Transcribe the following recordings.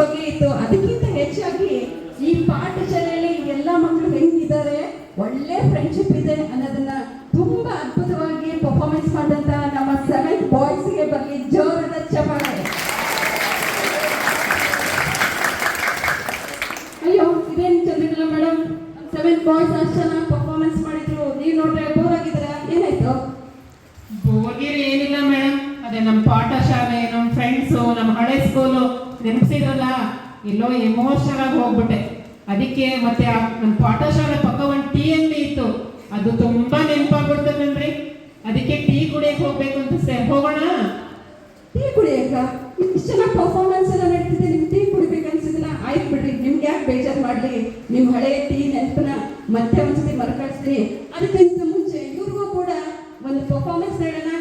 ಬಗ್ಗೆ ಇತ್ತು. ಅದಕ್ಕಿಂತ ಹೆಚ್ಚಾಗಿ ಈ ಪಾಠ ಶಾಲೆಯಲ್ಲಿ ಎಲ್ಲ ಮಕ್ಕಳು ಹೆಂಗಿದ್ದಾರೆ, ಒಳ್ಳೆ ಫ್ರೆಂಡ್ಶಿಪ್ ಇದೆ ಅನ್ನೋದನ್ನ ತುಂಬಾ ಅದ್ಭುತವಾಗಿ ಪರ್ಫಾರ್ಮೆನ್ಸ್ ಮಾಡಿದಂತ ನಮ್ಮ ಸೆವೆಂತ್ ಬಾಯ್ಸ್ಗೆ ಬರಲಿ ಜೋರದ ಚಪಾಳೆ. ಅಯ್ಯೋ, ಇದೇನು ಚಂದ್ರಿಲ್ಲ ಮೇಡಮ್ ಸೆವೆಂತ್ ಬಾಯ್ಸ್ ಅಷ್ಟು ಚೆನ್ನಾಗಿ ಪರ್ಫಾರ್ಮೆನ್ಸ್ ಮಾಡಿದ್ರು. ನೀವು ನೋಡ್ರೆ ಬೋರ್ ಆಗಿದ್ದೀರಾ? ಏನಾಯ್ತು? ಬೋರ್ಗಿರ್ ಏನಿಲ್ಲ ಮೇಡಮ್ ಅದೇ ನಮ್ಮ ಪಾಠ ಶಾಲೆ ನಮ್ಮ ಫ್ರೆಂಡ್ಸು ನಮ್ಮ ಹಳೆ ಸ್ಕೂಲು ನೆನಪಿಸಿದ್ರಲ್ಲ? ಎಲ್ಲೋ ಎಮೋಷನಲ್ ಆಗಿ ಹೋಗ್ಬಿಟ್ಟೆ. ಅದಕ್ಕೆ ಮತ್ತೆ ನಮ್ಮ ಪಾಠ ಶಾಲೆ ಪಕ್ಕ ಒಂದು ಟೀ ಅಂಗಡಿ ಇತ್ತು. ಅದು ತುಂಬಾ ನೆನಪಾಗ್ಬಿಡ್ತದಲ್ರಿ ಅದಕ್ಕೆ ಟೀ ಕುಡಿಯಕ್ಕೆ ಹೋಗ್ಬೇಕು ಅಂತ ಸರ್ ಹೋಗೋಣ? ಟೀ ಕುಡಿಯಕ್ಕ ಇಷ್ಟು ಚೆನ್ನಾಗಿ ಪರ್ಫಾರ್ಮೆನ್ಸ್ ಎಲ್ಲ ನಡೀತಿದೆ. ನಿಮ್ಗೆ ಟೀ ಕುಡಿಬೇಕು ಅನ್ಸಿದಿಲ್ಲ ಆಯ್ತು ಬಿಡ್ರಿ. ನಿಮ್ಗೆ ಯಾಕೆ ಬೇಜಾರು ಮಾಡಲಿ? ನಿಮ್ಮ ಹಳೆ ಟೀ ನೆನಪನ್ನ ಮತ್ತೆ ಒಂದ್ಸತಿ ಮರುಕಳಿಸ್ತೀನಿ ಅದಕ್ಕಿಂತ ಮುಂಚೆ ಇವ್ರಿಗೂ ಕೂಡ ಒಂದು ಪರ್ಫಾರ್ಮೆನ್ಸ್ ನೀಡೋಣ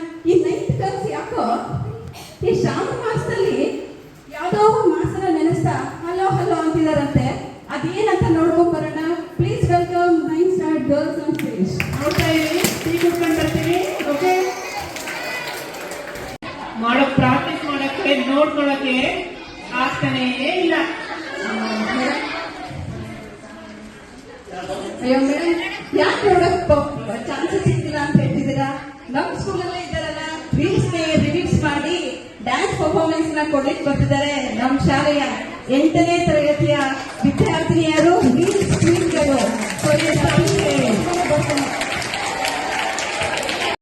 ಅಂತಿದಾರಂತೆ ಅದೇನಂತ ನೋಡ್ಕೊಂಡ್ ಬರೋಣ. Please welcome nine start girls on stage ನೋಡ್ತಾ ಇದೀವಿ ಟೀ ಕುಟ್ಕೊಂಡು ಬರ್ತೀವಿ ಓಕೆ ಮಾಡೋ ಪ್ರಾಕ್ಟೀಸ್ ಮಾಡಕ್ಕೆ ನೋಡ್ಕೊಳಕ್ಕೆ ಆಗ್ತಾನೇ ಇಲ್ಲ. ಅಯ್ಯೋ ಮೇಡಮ್ ಯಾಕೆ ನೋಡಕ್ ಚಾನ್ಸ್ ಸಿಗ್ತಿಲ್ಲ ಅಂತ ಹೇಳ್ತಿದ್ದೀರಾ? ನಮ್ ಸ್ಕೂಲಲ್ಲೇ ಇದ್ದಾರಲ್ಲ ರೀಲ್ಸ್ ರಿವ್ಯೂಸ್ ಮಾಡಿ ಡ್ಯಾನ್ಸ್ ಪರ್ಫಾರ್ಮೆನ್ಸ್ನ ಕೊಡ್ಲಿಕ್ಕೆ ಬರ್ತಿದ್ದಾರೆ ನಮ್ ಶಾಲೆಯ ಎಂಟನೇ വിദ്യ